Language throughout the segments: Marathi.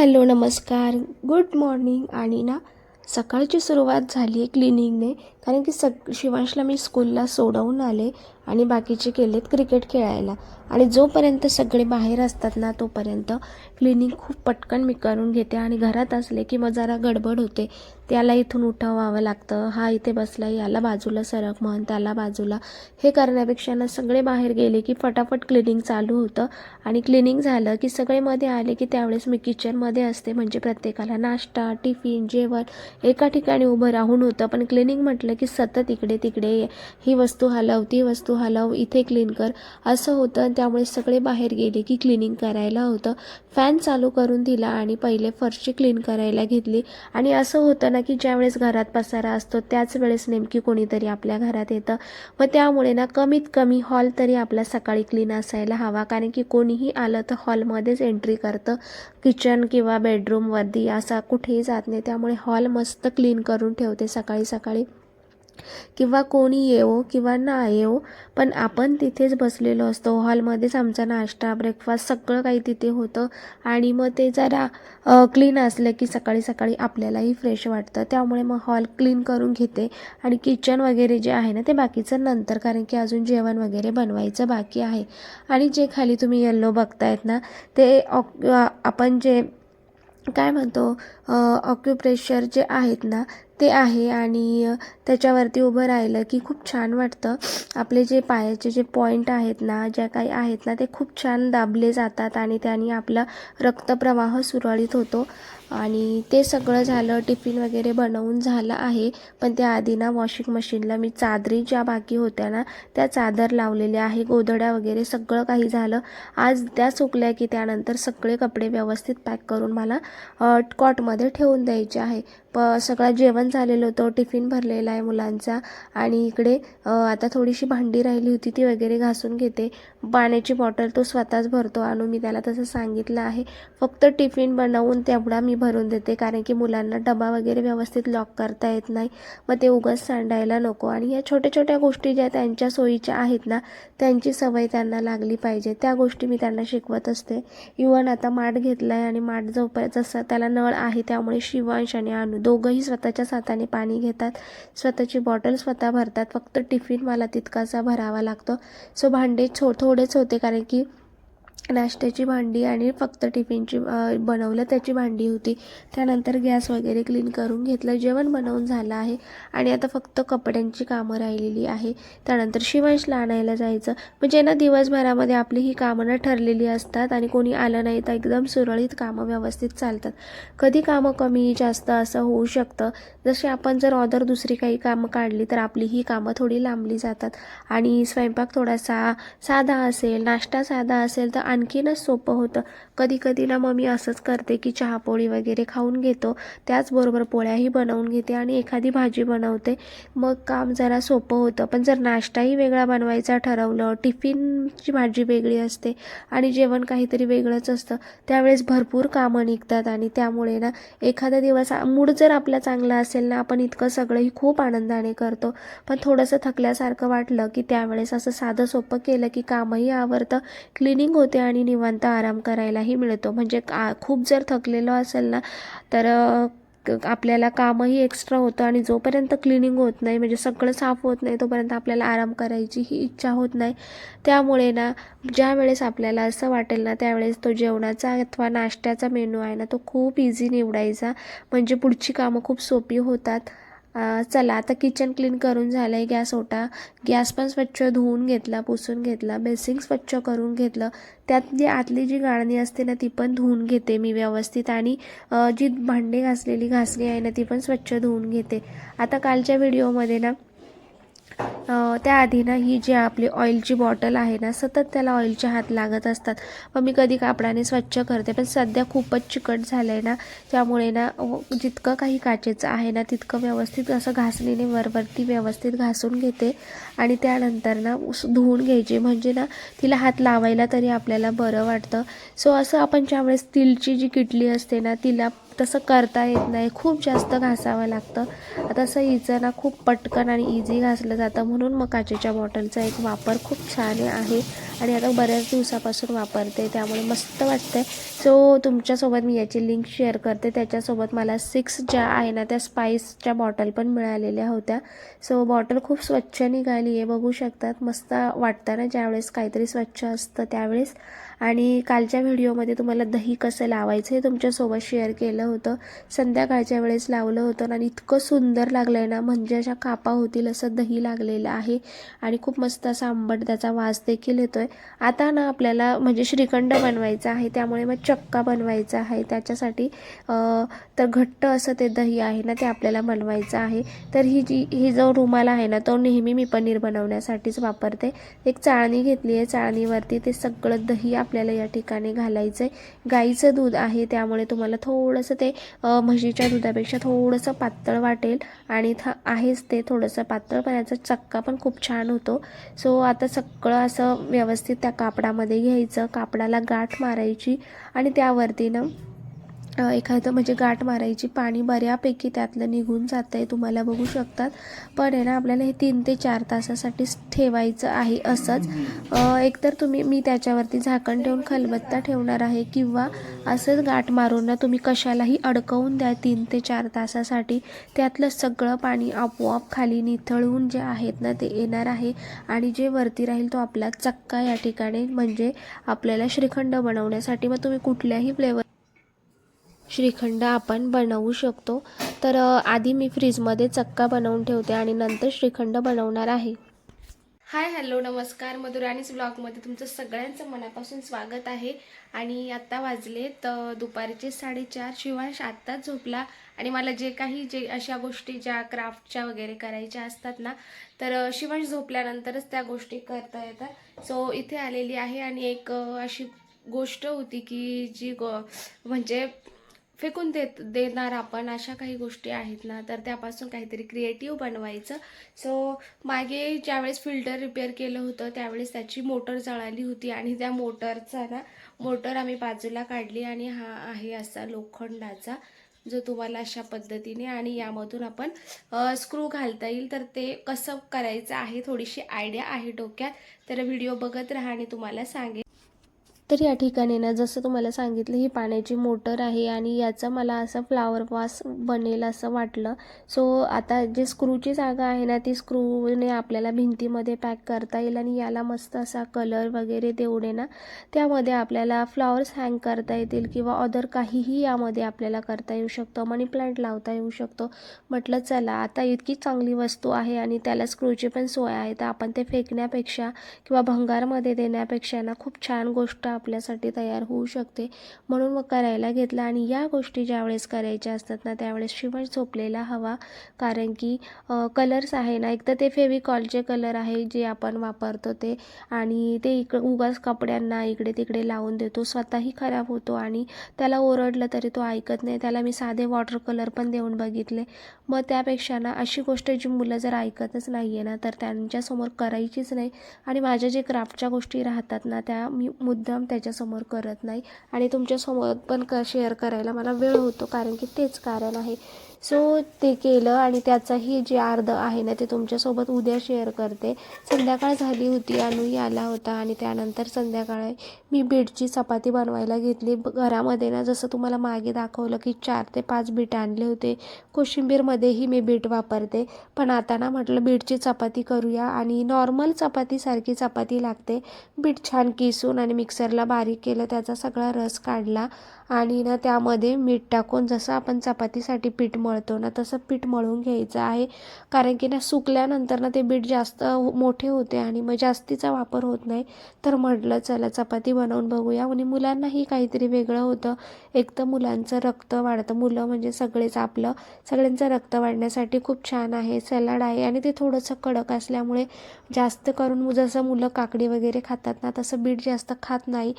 हॅलो नमस्कार. Good morning. आणि ना सकाळची सुरुवात झाली आहे क्लिनिंगने. कारण की सग शिवांशला मी स्कूलला सोडवून आले आणि बाकीचे केलेत क्रिकेट खेळायला. आणि जोपर्यंत सगळे बाहेर असतात ना तोपर्यंत क्लिनिक खूप पटकन मी करून घेते आणि घरात असले की मग जरा गडबड होते. त्याला इथून उठवावं लागतं. हा इथे बसला याला बाजूला सरक म्हण त्याला बाजूला. हे करण्यापेक्षा ना सगळे बाहेर गेले की फटाफट क्लिनिंग चालू होतं. आणि क्लिनिंग झालं की सगळे मध्ये आले की त्यावेळेस मी किचनमध्ये असते. म्हणजे प्रत्येकाला नाश्ता टिफिन जेवण एका ठिकाणी उभं राहून होतं. पण क्लिनिंग म्हटलं की सतत इकडे तिकडे ही वस्तू हलव ती वस्तू हलव इथे क्लीन कर. असं होतं आणि त्यामुळे सगळे बाहेर गेले की क्लिनिंग करायला होतं. फॅन चालू करून दिला आणि पहिले फरशी क्लीन करायला घेतली. आणि असं होतं ना की ज्यावेळेस घरात पसारा असतो त्याच वेळेस नेमकी कोणीतरी आपल्या घरात येतं. मग त्यामुळे ना कमीत कमी हॉल तरी आपला सकाळी क्लीन असायला हवा. कारण की कोणीही आलं तर हॉलमध्येच एंट्री करतं. किचन किंवा बेडरूमवरती असा कुठेही जात नाही. त्यामुळे हॉल मस्त क्लीन करून ठेवते सकाळी सकाळी. किंवा कोणी येवो किंवा ना येवो पण आपण तिथेच बसलेलो असतो. हॉलमध्येच आमचा नाश्ता ब्रेकफास्ट सगळं काही तिथे होतं. आणि मग ते जरा क्लीन असलं की सकाळी सकाळी आपल्यालाही फ्रेश वाटतं. त्यामुळे मग हॉल क्लीन करून घेते. आणि किचन वगैरे जे आहे ना ते बाकीचं नंतर कारण की अजून जेवण वगैरे बनवायचं बाकी आहे. आणि जे खाली तुम्ही येल्लो बघतायत ना ते ऑक आपण जे काय म्हणतो ऑक्युप्रेशर जे आहेत ना ते आहे आणि त्याच्यावरती उभं राहिलं की खूप छान वाटतं. आपले जे पायाचे जे पॉईंट आहेत ना ज्या काही आहेत ना ते खूप छान दाबले जातात आणि त्याने आपला रक्तप्रवाह सुरळीत होतो. आणि ते सगळं झालं टिफिन वगैरे बनवून झालं आहे. पण त्याआधी ना वॉशिंग मशीनला मी चादरी ज्या बाकी होत्या ना त्या चादर लावलेल्या आहे. गोधड्या वगैरे सगळं काही झालं. आज त्या सुकल्या की त्यानंतर सगळे कपडे व्यवस्थित पॅक करून मला कॉटमध्ये ठेवून द्यायचे आहे. प सगळं जेवण झालेलं होतं टिफिन भरलेला आहे मुलांचा. आणि इकडे आता थोडीशी भांडी राहिली होती ती वगैरे घासून घेते. पाण्याची बॉटल तो स्वतःच भरतो. आणून मी त्याला तसं सांगितलं आहे. फक्त टिफिन बनवून तेवढा मी भरून देते कारण की मुलांना डबा वगैरे व्यवस्थित लॉक करता येत नाही. मग ते उगाच सांडायला नको. आणि या छोट्या छोट्या गोष्टी ज्या त्यांच्या सोयीच्या आहेत ना त्यांची सवय त्यांना लागली पाहिजे. त्या गोष्टी मी त्यांना शिकवत असते. इवन आता माठ घेतला आहे आणि माठ जो जसं त्याला नळ आहे त्यामुळे शिवांश आणि अनु दोघंही स्वतःच्याच हाताने पाणी घेतात. स्वतःची बॉटल स्वतः भरतात. फक्त टिफिन मला तितकासा भरावा लागतो. सो भांडे छो थोडेच होते कारण की नाश्त्याची भांडी आणि फक्त टिफिनची बनवलं त्याची भांडी होती. त्यानंतर गॅस वगैरे क्लीन करून घेतलं जेवण बनवून झालं आहे. आणि आता फक्त कपड्यांची कामं राहिलेली आहे. त्यानंतर शिवांशला आणायला जायचं. म्हणजे ना दिवसभरामध्ये आपली ही कामं ना ठरलेली असतात आणि कोणी आलं नाही तर एकदम सुरळीत कामं व्यवस्थित चालतात. कधी कामं कमी जास्त असं होऊ शकतं. जसे आपण जर ऑर्डर दुसरी काही कामं काढली तर आपली ही कामं थोडी लांबली जातात. आणि स्वयंपाक थोडासा साधा असेल नाश्ता साधा असेल तर आणखीनच सोपं होतं. कधी कधी ना मग मी असंच करते की चहापोळी वगैरे खाऊन घेतो. त्याचबरोबर पोळ्याही बनवून घेते आणि एखादी भाजी बनवते. मग काम जरा सोपं होतं. पण जर नाश्ताही वेगळा बनवायचा ठरवलं टिफिनची भाजी वेगळी असते आणि जेवण काहीतरी वेगळंच असतं त्यावेळेस भरपूर कामं निघतात आणि त्यामुळे ना एखादा दिवस मूड जर आपला चांगला असेल ना आपण इतकं सगळंही खूप आनंदाने करतो. पण थोडंसं थकल्यासारखं वाटलं की त्यावेळेस असं साधं सोपं केलं की कामही आवरतं क्लिनिंग होते आणि निवांत आराम करायलाही मिळतो. म्हणजे का खूप जर थकलेलो असेल ना तर आपल्याला कामही एक्स्ट्रा होतं आणि जोपर्यंत क्लिनिंग होत नाही म्हणजे सगळं साफ होत नाही तोपर्यंत आपल्याला आराम करायची ही इच्छा होत नाही. त्यामुळे ना ज्या वेळेस आपल्याला असं वाटेल ना त्यावेळेस तो जेवणाचा अथवा नाश्त्याचा मेनू आहे ना तो खूप इझी निवडायचा. म्हणजे पुढची कामं खूप सोपी होतात. चला आता किचन क्लीन करून झालं आहे गॅस ओटा. गॅस पण स्वच्छ धुवून घेतला पुसून घेतला बेसिंग स्वच्छ करून घेतलं. त्यात जी आतली जी गाळणी असते ना ती पण धुवून घेते मी व्यवस्थित. आणि जी भांडे घासलेली घासणी आहे ना ती पण स्वच्छ धुवून घेते. आता कालच्या व्हिडिओमध्ये ना त्याआधी ना ही जी आपली ऑइलची बॉटल आहे ना सतत त्याला ऑइलचे हात लागत असतात. मग मी कधी कापडाने स्वच्छ करते पण सध्या खूपच चिकट झालं आहे ना. त्यामुळे ना जितकं काही काचेचं आहे ना तितकं व्यवस्थित असं घासणीने वरवरती व्यवस्थित घासून घेते. आणि त्यानंतर ना धुवून घ्यायची. म्हणजे ना तिला हात लावायला तरी आपल्याला बरं वाटतं. सो असं आपण ज्यावेळेस स्टीलची जी किटली असते ना तिला तसं करता येत नाही. खूप जास्त घासावं लागतं. आता असं हिचं ना खूप पटकन आणि इझी घासलं जातं. म्हणून मग काचेच्या बॉटलचा एक वापर खूप छान आहे आणि आता बऱ्याच दिवसापासून वापरते त्यामुळे मस्त वाटते सो तुमच्यासोबत मी याची लिंक शेअर करते. त्याच्यासोबत मला सिक्स ज्या आहे ना त्या स्पाईसच्या बॉटल पण मिळालेल्या होत्या. सो बॉटल खूप स्वच्छ निघाली आहे बघू शकतात. मस्त वाटतं ना ज्यावेळेस काहीतरी स्वच्छ असतं त्यावेळेस. आणि कालच्या व्हिडिओमध्ये तुम्हाला दही कसं लावायचं हे तुमच्यासोबत शेअर केलं होतं. संध्याकाळच्या वेळेस लावलं होतं आणि इतकं सुंदर लागलं आहे ना म्हणजे अशा कापा होतील असं दही लागलेलं आहे. आणि खूप मस्त असा आंबट त्याचा वास देखील येतोय. आता ना आपल्याला म्हणजे श्रीखंड बनवायचा आहे त्यामुळे मग चक्का बनवायचा आहे. त्याच्यासाठी तर घट्ट असं ते दही आहे ना ते आपल्याला बनवायचं आहे. तर ही जी ही जो रुमाल आहे ना तो नेहमी मी पनीर बनवण्यासाठीच वापरते. एक चाळणी घेतली आहे चाळणीवरती ते सगळं दही आप आपल्याला या ठिकाणी घालायचं आहे गाईचं दूध आहे त्यामुळे तुम्हाला थोडंसं ते म्हशीच्या दुधापेक्षा थोडंसं पातळ वाटेल. आणि थ आहेच ते थोडंसं पातळ पण याचा चक्का पण खूप छान होतो. सो आता सगळं असं व्यवस्थित त्या कापडामध्ये घ्यायचं. कापडाला गाठ मारायची. आणि त्यावरती ना एखादं म्हणजे गाठ मारायची पाणी बऱ्यापैकी त्यातलं निघून जातं आहे तुम्हाला बघू शकतात. पण आहे ना आपल्याला हे तीन ते चार तासासाठी ठेवायचं आहे असंच. एकतर तुम्ही मी त्याच्यावरती झाकण ठेवून खलबत्ता ठेवणार आहे किंवा असंच गाठ मारून ना तुम्ही कशालाही अडकवून द्या तीन ते चार तासासाठी. त्यातलं सगळं पाणी आपोआप खाली निथळून जे आहेत ना ते येणार आहे. आणि जे वरती राहील तो आपला चक्का या ठिकाणी म्हणजे आपल्याला श्रीखंड बनवण्यासाठी. मग तुम्ही कुठल्याही फ्लेवर श्रीखंड आपण बनवू शकतो. तर आधी मी फ्रीजमध्ये चक्का बनवून ठेवते आणि नंतर श्रीखंड बनवणार आहे. हाय हॅलो नमस्कार. मधुराणीच ब्लॉगमध्ये तुमचं सगळ्यांचं मनापासून स्वागत आहे. आणि आत्ता वाजले तर दुपारचे साडेचार. शिवांश आत्ताच झोपला आणि मला जे काही जे अशा गोष्टी ज्या क्राफ्टच्या वगैरे करायच्या असतात ना तर शिवांश झोपल्यानंतरच त्या गोष्टी करता येतात. सो इथे आलेली आहे आणि एक अशी गोष्ट होती की जी गो म्हणजे फेकून देत देणार आपण अशा काही गोष्टी आहेत ना तर त्यापासून काहीतरी क्रिएटिव्ह बनवायचं. सो मागे ज्यावेळेस फिल्टर रिपेअर केलं होतं त्यावेळेस त्याची मोटर जळाली होती आणि त्या मोटरचा ना मोटर आम्ही बाजूला काढली आणि हा आहे असा लोखंडाचा जो तुम्हाला अशा पद्धतीने आणि यामधून आपण स्क्रू घालता येईल. तर ते कसं करायचं आहे थोडीशी आयडिया आहे डोक्यात. तर व्हिडिओ बघत राहा आणि तुम्हाला सांगेन. तर या ठिकाणी ना जसं तुम्हाला सांगितलं ही पाण्याची मोटर आहे आणि याचा मला असं फ्लावर वास बनेल असं वाटलं. सो आता जे स्क्रूची जागा आहे ना ती स्क्रूने आपल्याला भिंतीमध्ये पॅक करता येईल आणि याला मस्त असा कलर वगैरे देऊन ना त्यामध्ये आपल्याला फ्लॉवर्स हँग करता येतील किंवा अदर काहीही यामध्ये आपल्याला करता येऊ शकतं मनी प्लांट लावता येऊ शकतो. म्हटलं चला आता इतकी चांगली वस्तू आहे आणि त्याला स्क्रूची पण सोय आहे तर आपण ते फेकण्यापेक्षा किंवा भंगारमध्ये देण्यापेक्षा ना खूप छान गोष्ट आपल्यासाठी तयार होऊ शकते. म्हणून मग करायला घेतलं आणि या गोष्टी ज्यावेळेस करायच्या असतात ना त्यावेळेस शिवण झोपलेला हवा. कारण की कलर्स आहे ना एक तर ते फेविकॉलचे कलर आहे जे आपण वापरतो ते आणि ते इक उगाच कपड्यांना इकडे तिकडे लावून देतो. स्वतःही खराब होतो आणि त्याला ओरडलं तरी तो ऐकत नाही. त्याला मी साधे वॉटर कलर पण देऊन बघितले. मग त्यापेक्षा ना अशी गोष्ट जी मुलं जर ऐकतच नाही आहे ना तर त्यांच्यासमोर करायचीच नाही. आणि माझ्या जे क्राफ्टच्या गोष्टी राहतात ना त्या मी मुद्दाम त्याच्यासमोर करत नाही. आणि तुमच्यासमोर पण क शेअर करायला मला वेळ होतो कारण की तेच कारण आहे. सो ते केलं आणि त्याचाही जे अर्ध आहे ना ते तुमच्यासोबत उद्या शेअर करते. संध्याकाळ झाली होती अनुई आला होता आणि त्यानंतर संध्याकाळी मी बीटची चपाती बनवायला घेतली. घरामध्ये ना जसं तुम्हाला मागे दाखवलं की चार ते पाच बीट आणले होते. कोशिंबीरमध्येही मी बीट वापरते. पण आता ना म्हटलं बीटची चपाती करूया आणि नॉर्मल चपातीसारखी चपाती लागते. बीट छान किसून आणि मिक्सरला बारीक केलं त्याचा सगळा रस काढला. आणि ना त्यामध्ये मीठ टाकून जसं आपण चपातीसाठी पीठ मळतो ना तसं पीठ मळून घ्यायचं आहे. कारण की ना सुकल्यानंतर ना ते बीट जास्त हो, मोठे होते आणि मग जास्तीचा वापर होत नाही. तर म्हटलं चला चपाती बनवून बघूया. आणि मुलांनाही काहीतरी वेगळं होतं. एक तर मुलांचं रक्त वाढतं. मुलं म्हणजे सगळेच आपलं सगळ्यांचं रक्त वाढण्यासाठी खूप छान आहे सॅलड आहे आणि ते थोडंसं कडक असल्यामुळे जास्त करून जसं मुलं काकडी वगैरे खातात ना तसं बीट जास्त खात नाही.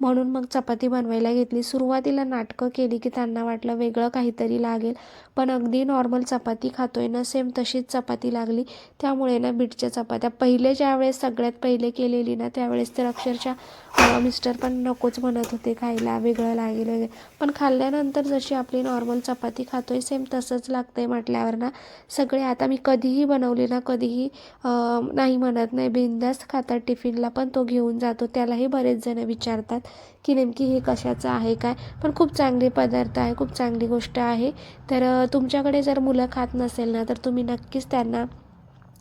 म्हणून मग चपाती बनवायला घेतली. सुरुवातीला नाटकं केली की त्यांना वाटलं वेगळं काहीतरी लागेल. पण अगदी नॉर्मल चपाती खातोय ना सेम तशीच चपाती लागली. त्यामुळे ना बीटच्या चपात्या पहिले ज्यावेळेस सगळ्यात पहिले केलेली ना त्यावेळेस तर अक्षरशः मिस्टर पण नकोच म्हणत होते खायला वेगळं लागेल वगैरे. पण खाल्ल्यानंतर जशी आपली नॉर्मल चपाती खातोय सेम तसंच लागतंय म्हटल्यावर ना सगळे आता मी कधीही बनवली ना कधीही नाही म्हणत नाही बिंदास्त खातात टिफिनला पण तो घेऊन जातो. त्यालाही बरेच जण विचारतात. की नेमकी हे कशाचं आहे काय? पण खूप चांगले पदार्थ आहे खूप चांगली गोष्ट आहे. तर तुमच्याकडे जर मुलं खात नसेल ना तर तुम्ही नक्कीच त्यांना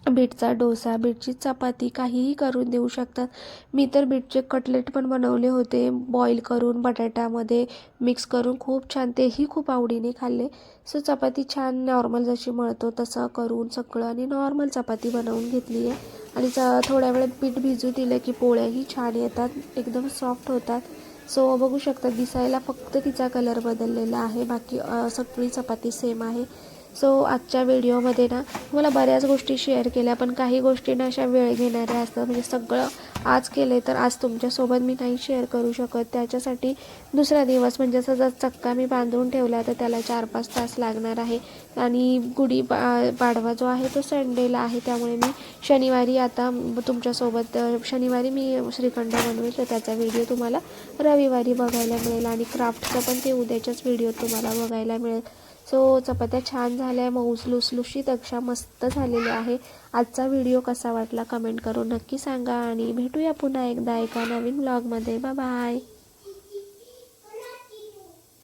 बीटचा डोसा बीटची चपाती काहीही करून देऊ शकतात. मी तर बीटचे कटलेट पण बनवले होते. बॉईल करून बटाट्यामध्ये मिक्स करून खूप छान तेही खूप आवडीने खाल्ले. सो चपाती छान नॉर्मल जशी मळतो तसं करून सगळं आणि नॉर्मल चपाती बनवून घेतली आहे. आणि च थोड्या वेळात पीठ भिजू दिलं की पोळ्याही छान येतात एकदम सॉफ्ट होतात. सो बघू शकता दिसायला फक्त तिचा कलर बदललेला आहे. बाकी सगळी चपाती सेम आहे. सो आजच्या व्हिडिओमध्ये ना मला बऱ्याच गोष्टी शेअर केल्या पण काही गोष्टींना अशा वेळ घेणाऱ्या असतात. म्हणजे सगळं आज केलं तर आज तुमच्यासोबत मी नाही शेअर करू शकत. त्याच्यासाठी दुसरा दिवस म्हणजे असं जर चक्का मी बांधून ठेवला तर त्याला चार पाच तास लागणार आहे. आणि गुढी पा पाडवा जो आहे तो संडेला आहे. त्यामुळे मी शनिवारी आता तुमच्यासोबत शनिवारी मी श्रीखंड बनवेल तर त्याचा व्हिडिओ तुम्हाला रविवारी बघायला मिळेल. आणि क्राफ्टचा पण ते उद्याच्याच व्हिडिओ तुम्हाला बघायला मिळेल. सो चपात्या छान झाल्या मऊस लुसलुशीत अक्षा मस्त झालेल्या आहे. आजचा व्हिडिओ कसा वाटला कमेंट करून नक्की सांगा आणि भेटूया पुन्हा एकदा एका नवीन ब्लॉगमध्ये बाय